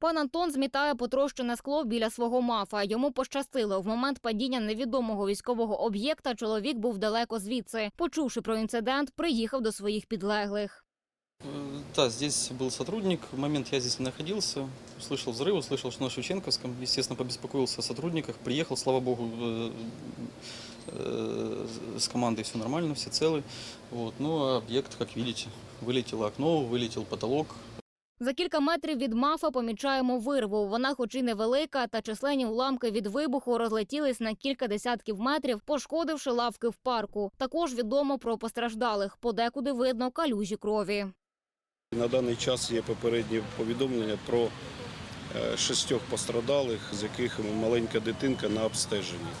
Пан Антон змітає потрощене скло біля свого мафа. Йому пощастило. В момент падіння невідомого військового об'єкта чоловік був далеко звідси. Почувши про інцидент, приїхав до своїх підлеглих. Э, Да, здесь был сотрудник. В момент я здесь не находился. Услышал взрыв, услышал, что на Шевченковском. Естественно, побеспокоился о сотрудниках. Приехал, слава богу, э, э, с командой все нормально, все целы. Вот. Ну, а объект, как видите, вылетело окно, вылетел потолок. за кілька метрів від мафа помічаємо вирву. Вона, хоч і невелика, та численні уламки від вибуху розлетілись на кілька десятків метрів, пошкодивши лавки в парку. Також відомо про постраждалих. Подекуди видно калюжі крові. На даний час є попередні повідомлення про е, шістьох пострадалих, з яких маленька дитинка на обстеженні.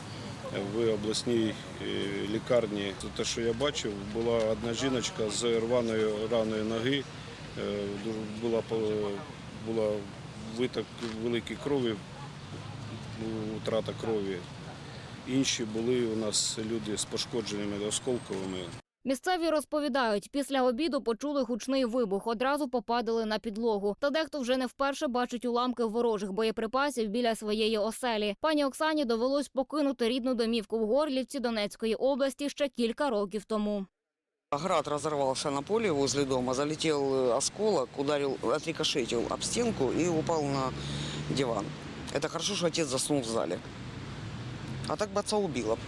В обласній е, лікарні, те, що я бачив, була одна жіночка з рваною раною ноги, була, була виток великої крові, втрата крові. Інші були у нас люди з пошкодженнями осколковими. Місцеві розповідають, після обіду почули гучний вибух, одразу попадали на підлогу. Та дехто вже не вперше бачить уламки ворожих боєприпасів біля своєї оселі. Пані Оксані довелось покинути рідну домівку в Горлівці Донецької області ще кілька років тому. Град разорвался на поле возле дома, залетел э, осколок, ударил, отрикошетил об стенку и упал на диван. Это хорошо, что отец заснул в зале. А так бы отца убило.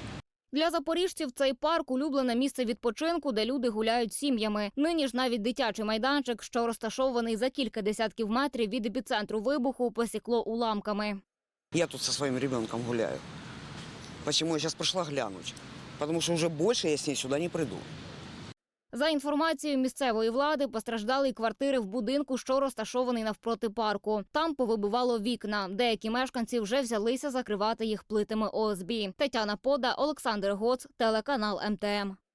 Для запоріжців цей парк улюблене місце відпочинку, де люди гуляють сім'ями. Нині ж навіть дитячий майданчик, що розташований за кілька десятків метрів від епіцентру вибуху, посікло уламками. Я тут со своим ребенком гуляю. Почему я сейчас пришла глянуть? Потому что уже больше я с ней сюда не приду. За інформацією місцевої влади, постраждали квартири в будинку, що розташований навпроти парку. Там повибивало вікна. Деякі мешканці вже взялися закривати їх плитами ОСБ. Тетяна Пода, Олександр Гоц, телеканал МТМ.